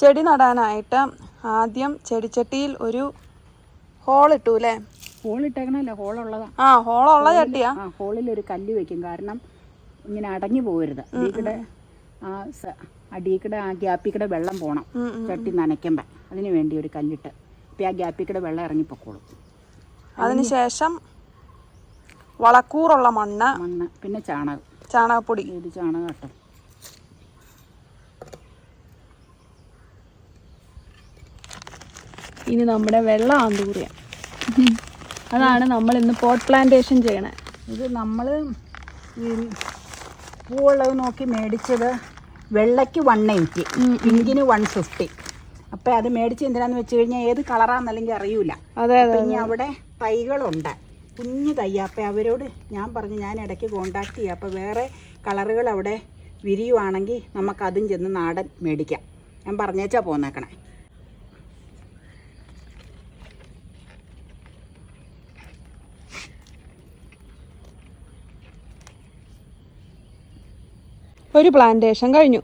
ചെടി നടാനായിട്ട് ആദ്യം ചെടിച്ചട്ടിയിൽ ഒരു ഹോൾ ഇട്ടു അല്ലേ ഹോൾ ഇട്ടേക്കണല്ലേ ഹോളുള്ളതാ ആ ഹോളുള്ള ചട്ടിയാ. ആ ഹോളിൽ ഒരു കല്ല് വെക്കും. കാരണം ഇങ്ങനെ അടഞ്ഞു പോകരുത് ഇവിടെ ആ അടിയിക്കടെ ആ ഗ്യാപ്പിക്കടെ വെള്ളം പോണം. ചട്ടി നനയ്ക്കുമ്പോൾ അതിന് വേണ്ടി ഒരു കല്ലിട്ട്. അപ്പം ആ ഗ്യാപ്പിക്കടെ വെള്ളം ഇറങ്ങിപ്പോക്കോളും. അതിനുശേഷം വളക്കൂറുള്ള മണ്ണ് മണ്ണ് പിന്നെ ചാണകം. ചാണകപ്പൊടി. ഇത് ചാണകം കേട്ടോ ഇനി നമ്മുടെ വെള്ള ആന്തൂറിയ. അതാണ് നമ്മൾ ഇന്ന് പോട്ട് പ്ലാന്റേഷൻ ചെയ്യണേ. ഇത് നമ്മൾ ഈ പൂവുള്ളത് നോക്കി മേടിച്ചത് വെള്ളയ്ക്ക് വൺ എയ്റ്റി പിങ്കിന് വൺ ഫിഫ്റ്റി അപ്പം അത് മേടിച്ച് എന്തിനാന്ന് വെച്ച് കഴിഞ്ഞാൽ ഏത് കളറാന്നല്ലെങ്കിൽ അറിയൂല. അതെ അതെ അപ്പം ഇനി അവിടെ തൈകളുണ്ട്. കുഞ്ഞു തയ്യ അപ്പം അവരോട് ഞാൻ പറഞ്ഞു ഞാൻ ഇടയ്ക്ക് കോണ്ടാക്ട് ചെയ്യാം. അപ്പോൾ വേറെ കളറുകൾ അവിടെ വിരിയുവാണെങ്കിൽ നമുക്കതും ചെന്ന് നാടൻ മേടിക്കാം. ഞാൻ പറഞ്ഞേച്ചാ പോന്നേക്കണേ. ഒരു പ്ലാന്റേഷൻ കഴിഞ്ഞു.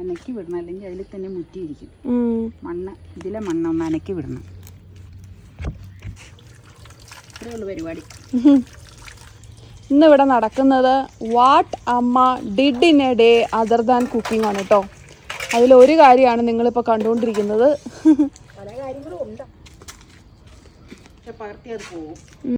അനക്കി വിടണം. അല്ലെങ്കിൽ അതിൽ തന്നെ മുറ്റിയിരിക്കും. ഉം. മണ്ണ് ഇതിലെ മണ്ണ് ഒന്ന് അനക്കി വിടണം. ഇത്രയേ ഉള്ളൂ പരിപാടി. ഇന്നിവിടെ നടക്കുന്നത് വാട്ട് അമ്മ did in a day other than cooking ആണ് കേട്ടോ അതിലൊരു കാര്യമാണ് നിങ്ങളിപ്പോൾ കണ്ടുകൊണ്ടിരിക്കുന്നത്. പല കാര്യങ്ങളും ഉണ്ട്. പകർത്തി അത് പോകും.